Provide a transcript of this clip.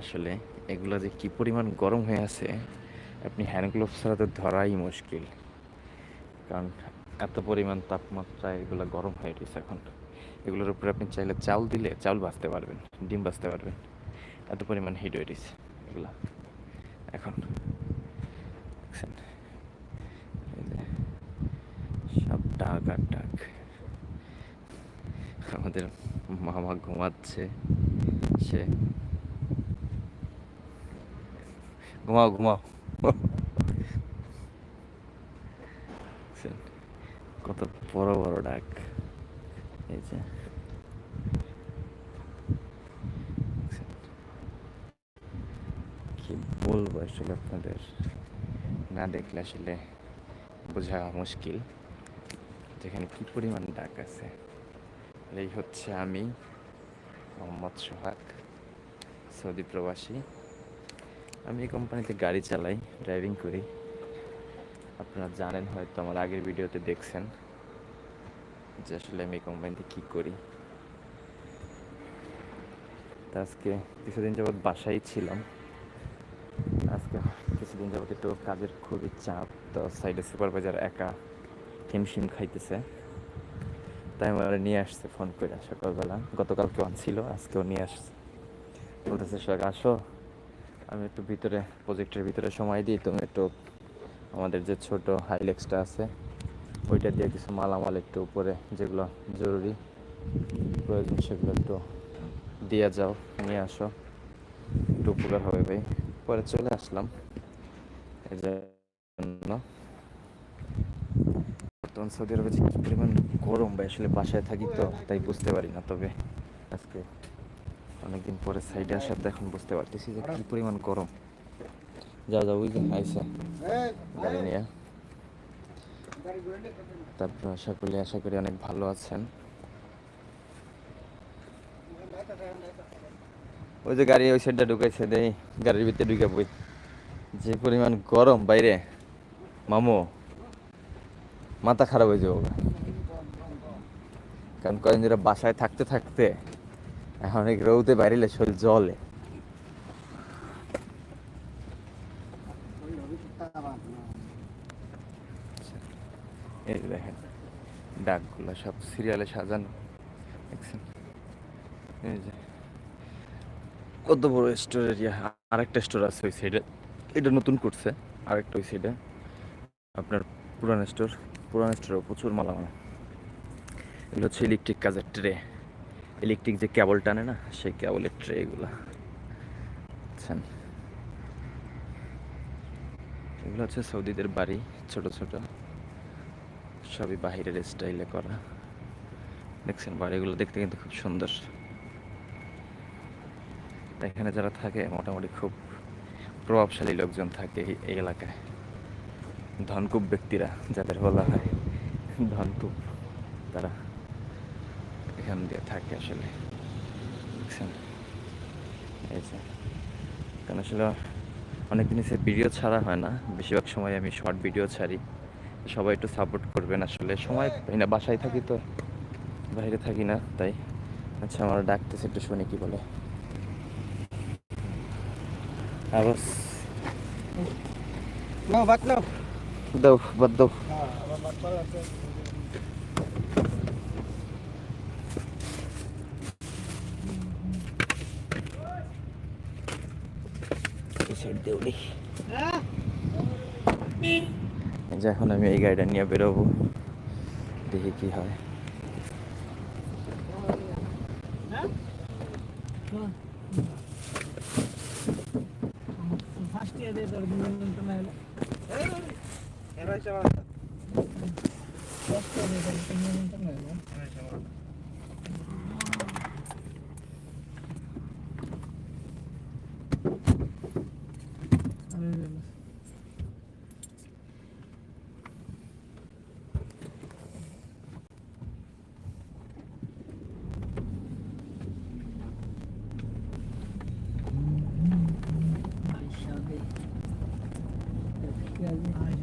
আসলে এগুলো যে কি পরিমাণ গরম হয়ে আছে, আপনি হ্যান্ড গ্লোভস ছাড়া তো ধরাই মুশকিল। কারণ এত পরিমাণ তাপমাত্রা এগুলো গরম হয়ে গেছে এখন। এগুলোর উপরে আপনি চাইলে চাউল দিলে চাউল বাঁচতে পারবেন, ডিম বাঁচতে পারবেন। এত পরিমাণ হিট হয়ে গেছে এগুলা। এখন সব ডাক আর ডাক। আমাদের মামা ঘুমাচ্ছে, সে ঘুমাও ঘুমাও। কত বড় বড় ডাক। এই যে? কি বলব আসলে আপনাদের? না দেখলে আসলে বোঝা মুশকিল। যেখানে কি পরিমাণ ডাক আছে। এই হচ্ছে আমি, মোহাম্মদ সোহাগ, সৌদি প্রবাসী। আমি এই কোম্পানিতে গাড়ি চালাই ড্রাইভিং করি। আপনারা জানেন হয়তো, আমার আগের ভিডিওতে দেখছেন যে আসলে আমি এই কোম্পানিতে কী করি। তা আজকে কিছুদিন যাবৎ বাসায় ছিলাম। আজকে কিছুদিন যাবত একটু কাজের খুবই চাপ, তো সাইডে সুপারভাইজার একা হিমশিম খাইতেছে। তাই আমার নিয়ে আসছে ফোন করে সকালবেলা। গতকালকেও আনছিল, আজকেও নিয়ে আসছে। বলতেছে, সোহাগ, আসো। আমি একটু ভিতরে প্রজেক্টের ভিতরে সময় দিই, তুমি একটু আমাদের যে ছোট হাইলেক্সটা আছে, ওইটা দিয়ে কিছু মালামাল একটু উপরে যেগুলো জরুরি, প্রয়োজন সেগুলো একটু দিয়ে যাও, নিয়ে আসো। একটু উপকার হবে ভাই। পরে চলে আসলাম। জন্য। বর্তমান সৌদি আরবে যে পরিমাণ গরম ভাই, আসলে বাসায় থাকি তো, তাই বুঝতে পারি না, তবে আজকে অনেকদিন পরে সাইডে আসার এখন বুঝতে পারতেছি যে কি পরিমাণ গরম। যা যাও ওই যে আইসা গাড়ি নিয়ে। তারপর আশা করি আশা করি অনেক ভালো আছেন। ওই যে গাড়ি ওই সাইডটা ঢুকাইছে, দেই, গাড়ির ভিতরে ঢুকে বই যে পরিমাণ গরম বাইরে। মামু, মাথা খারাপ হয়ে যাব। কারণ কয়েকদিন বাসায় থাকতে থাকতে এখন অনেক রৌতে বাইরে শরীর জলে এই দেখেন ডাকগুলো সব সিরিয়ালে সাজানো। এই যে। কত বড় স্টোর আরেকটা স্টোর আছে ওই সাইডে এটা নতুন করছে, আরেকটা ওই সাইডে আপনার পুরান স্টোর পুরান স্টোরে প্রচুর মালামাল। এগুলো হচ্ছে ইলেকট্রিক কাজের ট্রে ইলেকট্রিক যে কেবল টানে না, সেই কেবলের ট্রে এগুলো। বুঝছেন এগুলো হচ্ছে সৌদিদের বাড়ি, ছোট ছোট। সবই বাহিরের স্টাইলে করা। দেখছেন বাড়িগুলো দেখতে কিন্তু খুব সুন্দর। এখানে যারা থাকে, মোটামুটি খুব প্রভাবশালী লোকজন থাকে এই এলাকায়। ধনকুব ব্যক্তিরা, যাদের বলা হয় ধনকুব, তারা এখান দিয়ে থাকে আসলে। বুঝছেন এই যে। কারণ আসলে অনেকদিন সে ভিডিও ছাড়া হয় না। বেশিরভাগ সময় আমি শর্ট ভিডিও ছাড়ি। সবাই একটু সাপোর্ট করবেন আসলে। সময় পাই না বাসায় থাকি তো বাইরে থাকি না তাই। আচ্ছা আমার ডাকতেছে একটু শুনি কি বলে। আবাস No, back no. দাও বাদ দাও। Side দিয়ে উঠি। যে এখন আমি এই গাড়িটা নিয়ে বেরোবো। দেখি কি হয়। First year smooth. Mm. I shall be. I